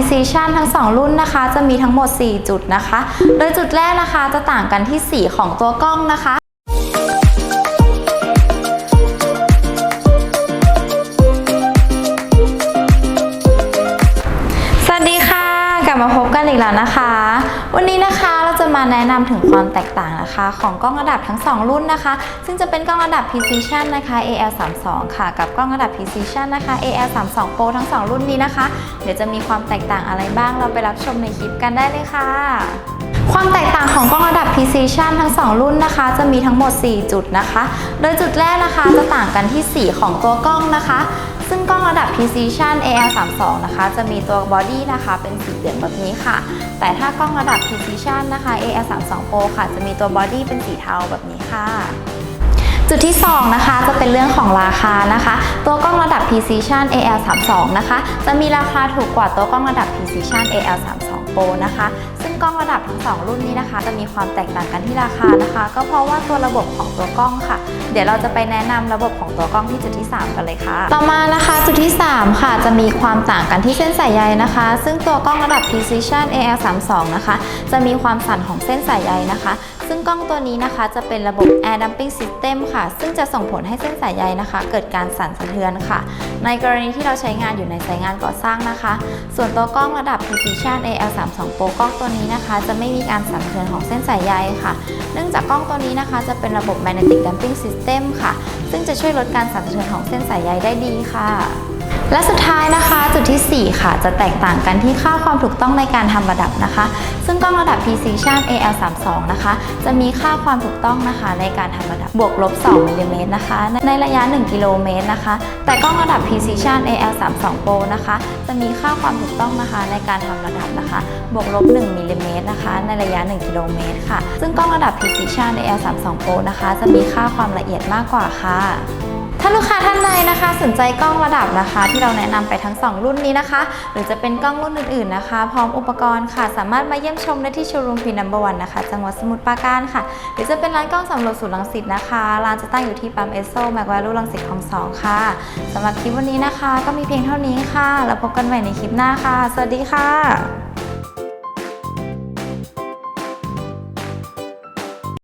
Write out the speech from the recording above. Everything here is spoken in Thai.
Precision ทั้ง 2 รุ่นนะคะ จะมีทั้งหมด 4 จุดนะคะ โดยจุดแรกนะคะจะต่างกันที่สีของตัวกล้องนะคะสวัสดีค่ะ กลับมาพบกันอีกแล้วนะคะ วันนี้นะคะ มาแนะนำถึงความแตกต่างนะคะ ของกล้องระดับทั้ง 2 รุ่นนะคะ ซึ่งจะเป็นกล้องระดับ Precision นะคะ AL32 ค่ะ กับกล้องระดับ Precision นะคะ AL32 Pro ทั้ง 2 รุ่นนี้นะคะ เดี๋ยวจะมีความแตกต่างอะไรบ้างเราไปรับชมในคลิปกันได้เลยค่ะความแตกต่างของกล้องระดับ Precision ทั้ง 2 รุ่นนะคะ จะมีทั้งหมด 4 จุดนะคะ โดยจุดแรกนะคะจะต่างกันที่สีของตัวกล้องนะคะ ซึ่งกล้องระดับ Precision AL32 นะคะ จะมีตัวบอดี้นะคะเป็นสีเหลืองแบบนี้ค่ะ แต่ถ้ากล้องระดับ Precision นะคะ AL32 Pro ค่ะ จะมีตัวบอดี้เป็นสีเทาแบบนี้ค่ะ จุดที่ 2 นะคะ จะเป็นเรื่องของราคานะคะ ตัวกล้องระดับ Precision AL32 นะคะ จะมีราคาถูกกว่าตัวกล้องระดับ Precision AL32 Pro นะคะ ซึ่งกล้องระดับทั้ง 2 รุ่นนี้นะคะ จะมีความแตกต่างกันที่ราคานะคะ ก็เพราะว่าตัวระบบของตัวกล้องค่ะ เดี๋ยวเราจะไปแนะนำระบบของตัวกล้องที่จุดที่ 3 กันเลยค่ะ ต่อมานะคะจุดที่ 3 ค่ะ จะมีความต่างกันที่เส้นสายใยนะคะ ซึ่งตัวกล้องระดับ Precision AL32 นะคะ จะมีความสั่นของเส้นสายใยนะคะ ซึ่งกล้องตัวนี้นะคะจะเป็นระบบ Air Dumping System ค่ะ ซึ่งจะส่งผลให้เส้นสายใยนะคะ เกิดการสั่นสะเทือนค่ะ ในกรณีที่เราใช้งานอยู่ในสายงานก่อสร้างนะคะ ส่วนตัวกล้องระดับ Precision AL32 Pro กล้องตัวนี้นะคะ จะไม่มีการสั่นสะเทือนของเส้นสายใยค่ะ เนื่องจากกล้องตัวนี้นะคะจะเป็นระบบ Magnetic Dumping System ค่ะ ซึ่งจะช่วยลดการสั่นสะเทือนของเส้นสายใยได้ดีค่ะ และสุดท้ายนะคะจุดทีสี่ 4 ค่ะ จะแตกต่างกันที่ค่าความถูกต้องในการทำระดับนะคะ ซึ่งกล้องระดับ Precision AL32 นะคะ จะมีค่าความถูกต้องนะคะในการทำระดับบวกลบ2มิลลิเมตรนะคะ ในระยะ 1 กิโลเมตรนะคะ แต่กล้องระดับ Precision AL32 Pro นะคะ จะมีค่าความถูกต้องนะคะในการทำระดับนะคะ บวกลบ1มิลลิเมตรนะคะ ในระยะ 1 กิโลเมตรค่ะ ซึ่งกล้องระดับ Precision AL32 Pro นะคะ จะมีค่าความละเอียดมากกว่าค่ะ ถ้าลูกค้าท่านใดนะคะ สนใจกล้องระดับนะคะ ที่เราแนะนำไปทั้ง 2 รุ่นนี้นะคะ หรือจะเป็นกล้องรุ่นอื่นๆนะคะ พร้อมอุปกรณ์ค่ะ สามารถมาเยี่ยมชมได้ที่โชว์รูมพีนัมเบอร์วันนะคะ จังหวัดสมุทรปราการค่ะ หรือจะเป็นร้านกล้องสำรวจศูนย์รังสิตนะคะร้านจะตั้งอยู่ที่ปั๊มเอสโซแมกวาลูรังสิตคลองสองค่ะสำหรับคลิปวันนี้นะคะ ก็มีเพียงเท่านี้ค่ะ แล้วพบกันใหม่ในคลิปหน้าค่ะ สวัสดีค่ะ